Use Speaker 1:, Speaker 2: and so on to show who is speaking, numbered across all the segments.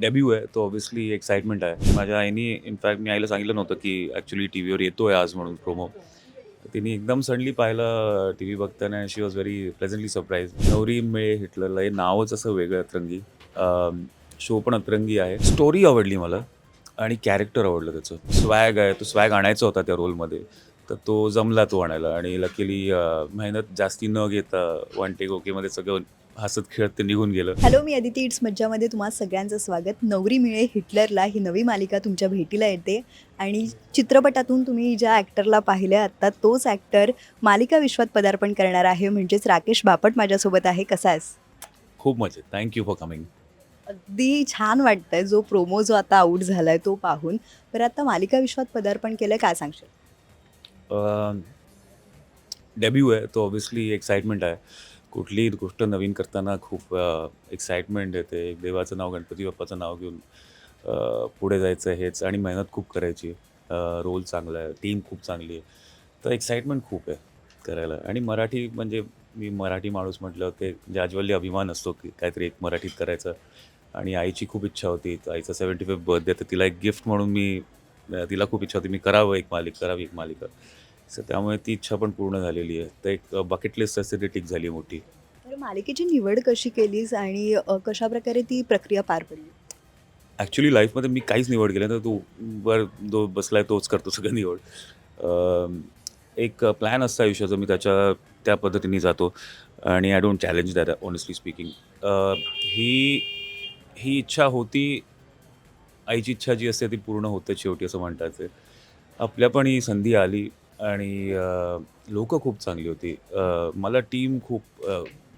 Speaker 1: Debut आहे तो obviously excitement आहे माझ्या आईनी इनफॅक्ट मी आईला सांगितलं नव्हतं की ॲक्च्युली टी व्हीवर येतो आहे आज म्हणून प्रोमो तिने एकदम सडनली पाहिलं टी व्ही बघताना. She was very pleasantly surprise नवरी मिळे हिटलरला हे नावच असं वेगळं अतरंगी. शो पण अतरंगी आहे. स्टोरी आवडली मला आणि कॅरेक्टर आवडलं त्याचं. स्वॅग आहे तो स्वॅग आणायचा होता त्या रोलमध्ये तर तो जमला तो आणायला. आणि लकीली मेहनत जास्ती न घेता वन टेक ओकेमध्ये सगळं हसत खेळत ते निघून गेलं.
Speaker 2: हॅलो मी अदिती इट्स मज्जामध्ये तुम्हा सगळ्यांचं स्वागत. नवरी मिळे हिटलरला ही नवी मालिका तुमच्या भेटीला येते आणि चित्रपटातून तुम्ही ज्या ॲक्टरला पाहिलं आत्ता तोच ॲक्टर मालिका विश्वात पदार्पण करणार आहे. म्हणजेच राकेश बापट माझ्यासोबत आहे. कसा आहेस?
Speaker 1: खूप मजेत. थँक्यू फॉर कमिंग
Speaker 2: अगदी छान वाटतंय जो प्रोमो जो आता आऊट झाला आहे तो पाहून. तर आता मालिका विश्वात पदार्पण केलं काय सांगशील?
Speaker 1: डेब्यू आहे. तो ऑब्व्हियसली एक्साइटमेंट आहे. कुठलीही गोष्ट नवीन करताना खूप एक्साइटमेंट येते. एक देवाचं नाव गणपती बाप्पाचं नाव घेऊन पुढे जायचं हेच आणि मेहनत खूप करायची. रोल चांगला आहे टीम खूप चांगली आहे. तर एक्साइटमेंट खूप आहे करायला. आणि मराठी म्हणजे मी मराठी माणूस म्हटलं की म्हणजे जाज्वल्य अभिमान असतो की काहीतरी एक मराठीत करायचं. आणि आईची खूप इच्छा होती. आईचा सेवन्टी फिफ्थ बर्थडे तर तिला एक गिफ्ट म्हणून मी तिला खूप इच्छा होती. मी करावं एक मालिक करावी एक मालिका. सो त्यामुळे ती इच्छा पण पूर्ण झालेली आहे. तर एक बकेट लिस्ट असते ती टिक झाली मोठी.
Speaker 2: तर मालिकेची निवड कशी केलीस आणि अ, कशा प्रकारे ती प्रक्रिया पार पडली?
Speaker 1: ॲक्च्युली लाईफमध्ये मी काहीच निवड केलं तर तू वर जो बसलाय तोच करतो सगळं निवड. एक प्लॅन असतं आयुष्याचं मी त्याच्या त्या पद्धतीने जातो. आणि I don't challenge that honestly speaking ही ही इच्छा होती आईची इच्छा जी असते ती पूर्ण होते शेवटी असं म्हणतात आपल्या पण ही संधी आली. आणि लोक खूप चांगली होती. मला टीम खूप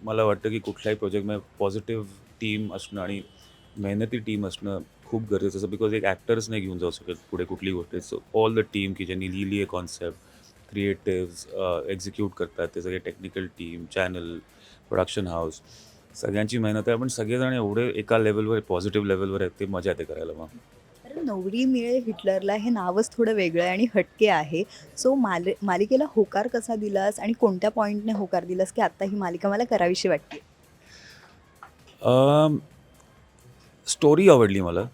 Speaker 1: मला वाटतं की कुठल्याही प्रोजेक्टमध्ये पॉझिटिव्ह टीम असणं आणि मेहनती टीम असणं खूप गरजेचं असं बिकॉज एक ॲक्टर्स नाही घेऊन जाऊ शकत पुढे कुठली गोष्ट. सो ऑल द टीम की ज्यांनी लिहिली आहे कॉन्सेप्ट क्रिएटिव्ह एक्झिक्यूट करतात ते सगळे technical team channel production house सगळ्यांची मेहनत आहे. पण सगळेजण एवढे एका लेवलवर पॉझिटिव्ह लेवलवर आहेत ते मजा येते करायला मग.
Speaker 2: नवरी मिळेल हिटलरला हे नावच थोडं वेगळं आहे आणि हटके आहे. सो माल मालिकेला होकार कसा दिलास आणि कोणत्या पॉईंटने होकार दिलास की आत्ता ही मालिका मला करावीशी वाटते?
Speaker 1: स्टोरी आवडली मला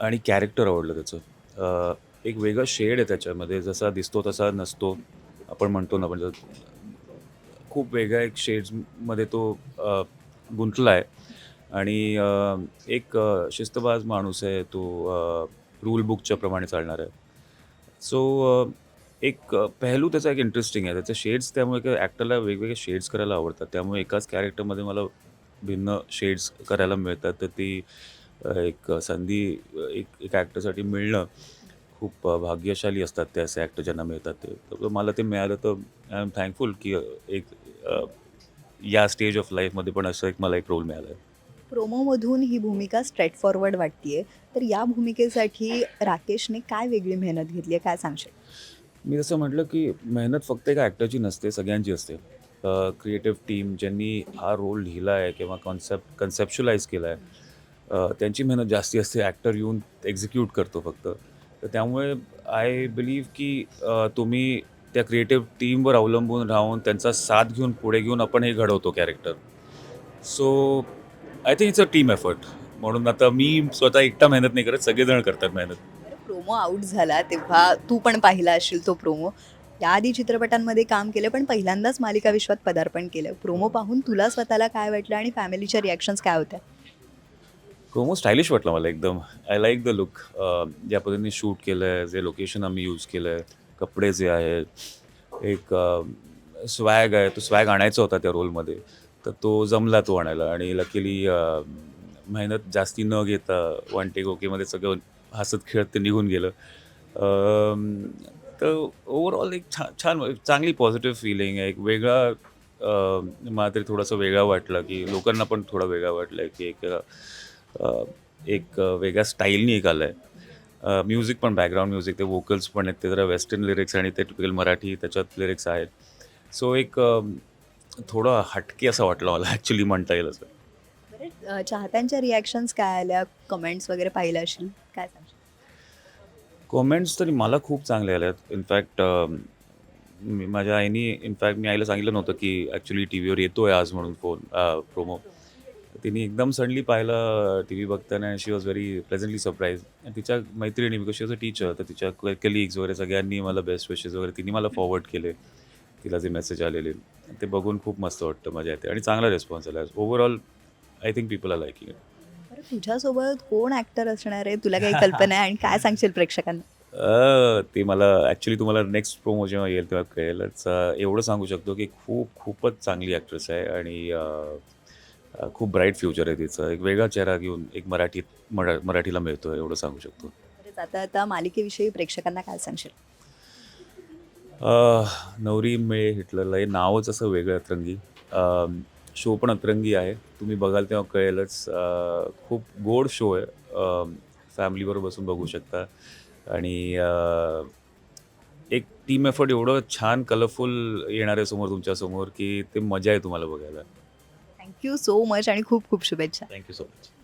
Speaker 1: आणि कॅरेक्टर आवडलं त्याचं. अं, एक वेगळं शेड आहे त्याच्यामध्ये. जसा दिसतो तसा नसतो. आपण म्हणतो ना म्हणजे खूप वेगळ्या एक शेड्समध्ये तो अं, गुंतला आहे आणि अं, एक अं, शिस्तबाज माणूस आहे तो रूल बुकच्या प्रमाणे चालणार आहे. सो एक पहलू त्याचा एक इंटरेस्टिंग आहे. त्याचे शेड्स त्यामुळे ॲक्टरला वेगवेगळे शेड्स करायला आवडतात. त्यामुळे एकाच कॅरेक्टरमध्ये मला भिन्न शेड्स करायला मिळतात. तर ती एक संधी एक एक ॲक्टरसाठी मिळणं खूप भाग्यशाली असतात ते असे ॲक्टर ज्यांना मिळतात ते. तर मला ते मिळालं तर आय एम थँकफुल की एक या स्टेज ऑफ लाईफमध्ये पण असं एक मला एक रोल मिळाला आहे
Speaker 2: प्रोमोमधून ही भूमिका स्ट्रेट फॉरवर्ड वाटते तर या भूमिकेसाठी राकेशने काय वेगळी मेहनत घेतली आहे काय सांगशील
Speaker 1: मी जसं म्हटलं की मेहनत फक्त एका ॲक्टरची नसते सगळ्यांची असते. क्रिएटिव्ह टीम ज्यांनी हा रोल लिहिला आहे किंवा कॉन्सेप्ट कन्सेप्च्युलाइज केला आहे त्यांची मेहनत जास्ती असते. ॲक्टर येऊन एक्झिक्यूट करतो फक्त. तर त्यामुळे आय बिलीव्ह की तुम्ही त्या क्रिएटिव्ह टीमवर अवलंबून राहून त्यांचा साथ घेऊन पुढे घेऊन आपण हे घडवतो character so I think it's a team effort म्हणून आता मी स्वतः एकटा मेहनत नाही करत सगळेजण करतात मेहनत.
Speaker 2: प्रोमो आऊट झाला तेव्हा तू पण पाहिला असशील तो प्रोमो याआधी चित्रपटांमध्ये काम केलं पण पहिल्यांदाच मालिका विश्वात पदार्पण केलं. प्रोमो पाहून तुला स्वतःला काय वाटलं आणि फॅमिलीच्या रिॲक्शन्स काय होत्या?
Speaker 1: प्रोमो स्टायलिश वाटलं मला एकदम. आय लाईक द लुक ज्या पद्धतीने शूट केलं आहे जे लोकेशन आम्ही यूज केलं आहे कपडे जे आहेत एक स्वॅग आहे तो स्वॅग आणायचा होता त्या रोलमध्ये तर तो जमला तो आणायला. आणि लकीली मेहनत जास्ती न घेता वन टेक ओकेमध्ये सगळं हसत खेळत ते निघून गेलं. तर ओवरऑल एक छान छान चांगली पॉझिटिव्ह फिलिंग आहे. एक वेगळा अ, मला तरी थोडंसं वेगळा वाटलं की लोकांना पण थोडं वेगळा वाटलं की एक एक वेगळ्या स्टाईलनी एक आलं आहे म्युझिक पण बॅकग्राऊंड म्युझिक ते वोकल्स पण आहेत ते जरा वेस्टर्न लिरिक्स आणि ते टिपिकल मराठी त्याच्यात लिरिक्स आहेत. सो एक थोडं हटके असं वाटलं मला ॲक्च्युली म्हणता येईल असं.
Speaker 2: बरं चाहत्यांच्या रिॲक्शन्स काय आल्या? कमेंट्स वगैरे पाहिल्या असशील काय सांगशील?
Speaker 1: कॉमेंट्स तरी मला खूप चांगले आले आहेत इनफॅक्ट माझ्या आईनी इनफॅक्ट मी आईला सांगितलं नव्हतं की ॲक्च्युली टी व्हीवर येतो आहे आज म्हणून फोन प्रोमो तिने एकदम सडनली पाहिलं टी व्ही बघताना she was very pleasantly surprise आणि तिच्या मैत्रिणी because she was a teacher तर तिच्या कलिग्स वगैरे सगळ्यांनी मला बेस्ट विशेस वगैरे तिने मला फॉरवर्ड केले. तिला जे मेसेज आलेले ते बघून खूप मस्त वाटतं मजा येते आणि चांगला रिस्पॉन्स आला. Overall I think people are liking
Speaker 2: बरं तुझ्यासोबत कोण ॲक्टर असणार आहे? तुला काही कल्पना आहे? आणि काय सांगशील प्रेक्षकांना?
Speaker 1: ते मला ॲक्च्युली तुम्हाला नेक्स्ट प्रोमो जेव्हा येईल तेव्हा कळेलच. एवढं सांगू शकतो की खूप खूपच चांगली ॲक्ट्रेस आहे. आणि खूप ब्राईट फ्युचर आहे तिचं. एक वेगळा चेहरा घेऊन एक मराठीत मरा मराठीला मिळतो एवढं सांगू शकतो.
Speaker 2: आता आता मालिकेविषयी प्रेक्षकांना काय सांगशील?
Speaker 1: नवरी मिळे हिटलरला हे नावच असं वेगळं अतरंगी. शो पण अतरंगी आहे. तुम्ही बघाल तेव्हा कळेलच. खूप गोड शो आहे. फॅमिलीवर बसून बघू शकता. आणि एक टीम एफर्ट एवढं छान कलरफुल येणार आहे समोर तुमच्यासमोर की ते मजा आहे तुम्हाला बघायला.
Speaker 2: थँक्यू सो मच आणि खूप खूप शुभेच्छा.
Speaker 1: Thank you so much